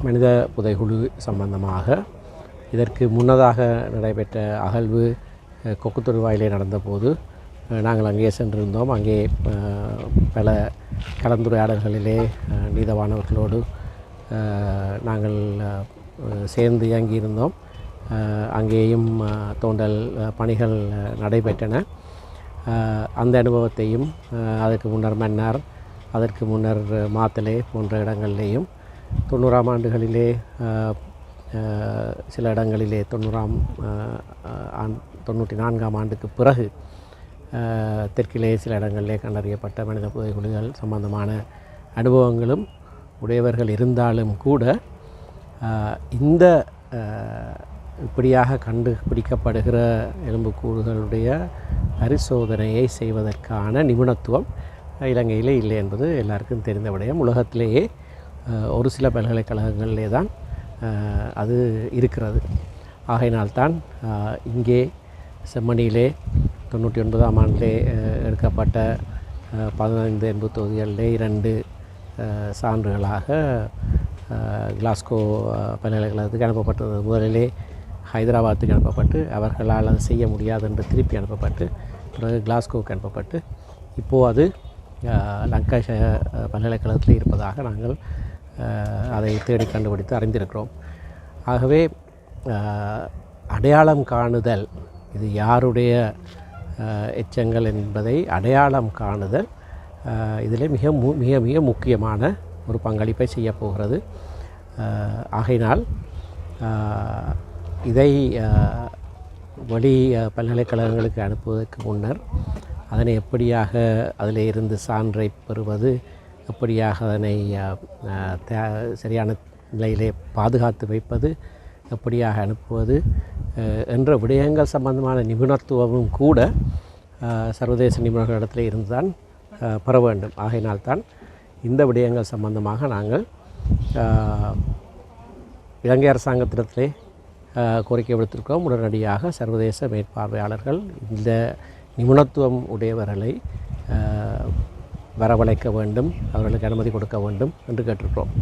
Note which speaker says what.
Speaker 1: மனித புதைகுழு சம்பந்தமாக இதற்கு முன்னதாக நடைபெற்ற அகழ்வு அஹ், நடந்தபோது நாங்கள் அங்கே சென்றிருந்தோம். அங்கே பல கலந்துரையாடல்களிலே நீதவானவர்களோடு நாங்கள் சேர்ந்து இயங்கியிருந்தோம். அங்கேயும் தோண்டல் பணிகள் நடைபெற்றன. அந்த அனுபவத்தையும் அதற்கு முன்னர் மன்னார் அதற்கு முன்னர் மாத்தலே போன்ற இடங்கள்லேயும் தொண்ணூறாம் ஆண்டுகளிலே சில இடங்களிலே தொண்ணூறாம் ஆண் தொண்ணூற்றி நான்காம் ஆண்டுக்கு பிறகு தெற்கிலே சில இடங்களிலே கண்டறியப்பட்ட மனித புதைகுழிகள் சம்பந்தமான அனுபவங்களும் உடையவர்கள் இருந்தாலும் கூட இந்த இப்படியாக கண்டுபிடிக்கப்படுகிற எலும்புக்கூடுகளுடைய பரிசோதனையை செய்வதற்கான நிபுணத்துவம் இலங்கையிலே இல்லை என்பது எல்லாருக்கும் தெரிந்த விடயம். உலகத்திலேயே ஒரு சில பல்கலைக்கழகங்களிலே தான் அது இருக்கிறது. ஆகையினால்தான் இங்கே செம்மணியிலே தொண்ணூற்றி ஒன்பதாம் ஆண்டிலே எடுக்கப்பட்ட பதினைந்து எண்பது தொகுதிகளிலே இரண்டு சான்றுகளாக கிளாஸ்கோ பல்கலைக்கழகத்துக்கு அனுப்பப்பட்டது. முதலிலே ஹைதராபாத்துக்கு அனுப்பப்பட்டு அவர்களால் அதை செய்ய முடியாது என்று திருப்பி அனுப்பப்பட்டு பிறகு கிளாஸ்கோவுக்கு அனுப்பப்பட்டு இப்போது அது லங்காஷ பல்கலைக்கழகத்தில் இருப்பதாக நாங்கள் அதை தேடி கண்டுபிடித்து அறிந்திருக்கிறோம். ஆகவே அடையாளம் காணுதல் இது யாருடைய எச்சங்கள் என்பதை அடையாளம் காணுதல் இதில் மிக மு மிக மிக முக்கியமான ஒரு பங்களிப்பை செய்யப்போகிறது ஆகையினால் இதை வழி வெளி பல்கலைக்கழகங்களுக்கு அனுப்புவதற்கு முன்னர் அதனை எப்படியாக அதில் இருந்து சான்றை பெறுவது எப்படியாக அதனை தே- சரியான நிலையிலே பாதுகாத்து வைப்பது எப்படியாக அனுப்புவது என்ற விடயங்கள் சம்பந்தமான நிபுணத்துவமும் கூட சர்வதேச சர்வதேச நிபுணர்களிடத்தில் இருந்துதான் பெற வேண்டும். ஆகையினால்தான் இந்த விடயங்கள் சம்பந்தமாக நாங்கள் இலங்கை அரசாங்கத்திடத்திலே கோரிக்கை விடுத்திருக்கிறோம். உடனடியாக சர்வதேச மேற்பார்வையாளர்கள் இந்த நிபுணத்துவம் உடையவர்களை வரவழைக்க வேண்டும் அவர்களுக்கு அனுமதி கொடுக்க வேண்டும் என்று கேட்டிருக்கிறோம்.